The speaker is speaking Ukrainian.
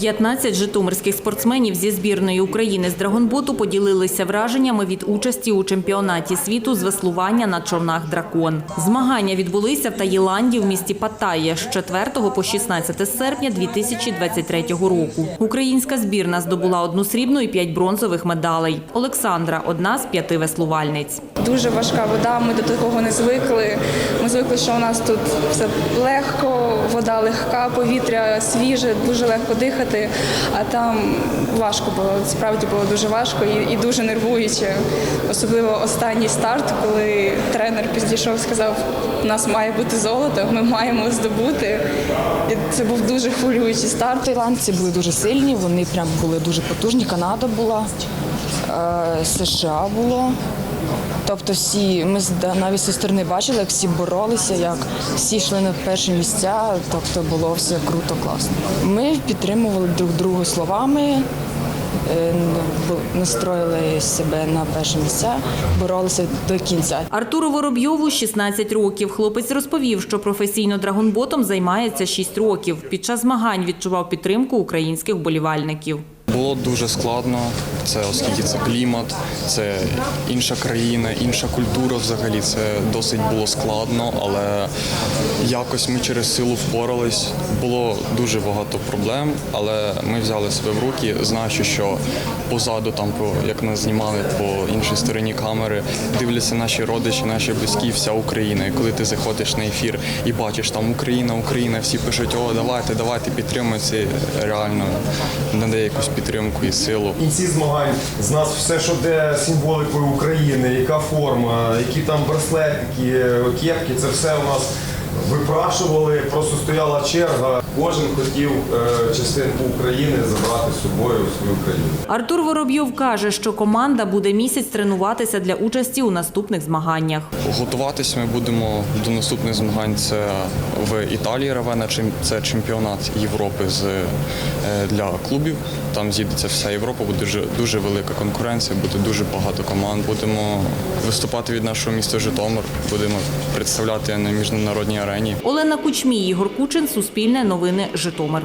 15 житомирських спортсменів зі збірної України з драгонботу поділилися враженнями від участі у чемпіонаті світу з веслування на човнах дракон. Змагання відбулися в Таїланді в місті Паттайя з 4 по 16 серпня 2023 року. Українська збірна здобула одну срібну і п'ять бронзових медалей. Олександра одна з п'яти веслувальниць. Дуже важка вода, ми до такого не звикли. Ми звикли, що у нас тут все легко, вода легка, повітря свіже, дуже легко дихати. А там важко було. Справді було дуже важко і, і дуже нервуюче. Особливо останній старт, коли тренер підійшов, сказав, у нас має бути золото, ми маємо здобути. І це був дуже хвилюючий старт. Таїландці були дуже сильні, вони прям були дуже потужні. Канада була, США було. Тобто всі, ми навіть зі сторони бачили, як всі боролися, як всі йшли на перші місця, тобто було все круто, класно. Ми підтримували друг друга словами, е, настроїли себе на перші місця, боролися до кінця. Артуру Воробйову 16 років. Хлопець розповів, що професійно драгонботом займається 6 років. Під час змагань відчував підтримку українських вболівальників. Було дуже складно, це оскільки це клімат, це інша країна, інша культура взагалі. Це досить було складно, але якось ми через силу впорались. Було дуже багато проблем, але ми взяли себе в руки, знаючи, що позаду, там, по, як нас знімали по іншій стороні камери, дивляться наші родичі, наші близькі, вся Україна. І коли ти заходиш на ефір і бачиш там Україна, Україна, всі пишуть, о, давайте, давайте підтримуємо. Це реально надає якусь підтримку і силу. В кінці змагань з нас все, що де символикою України, яка форма, які там браслетики, кепки, це все у нас випрашували, просто стояла черга. Кожен хотів е, частинку України забрати з собою в свою країну. Артур Воробйов каже, що команда буде місяць тренуватися для участі у наступних змаганнях. Готуватись ми будемо до наступних змагань. Це в Італії Равена. Це чемпіонат Європи з е, для клубів. Там з'їдеться вся Європа. Буде дуже дуже велика конкуренція, буде дуже багато команд. Будемо виступати від нашого міста Житомир. Будемо представляти на міжнародній арені. Олена Кучмій, Ігор Кучин, Суспільне новини, Житомир.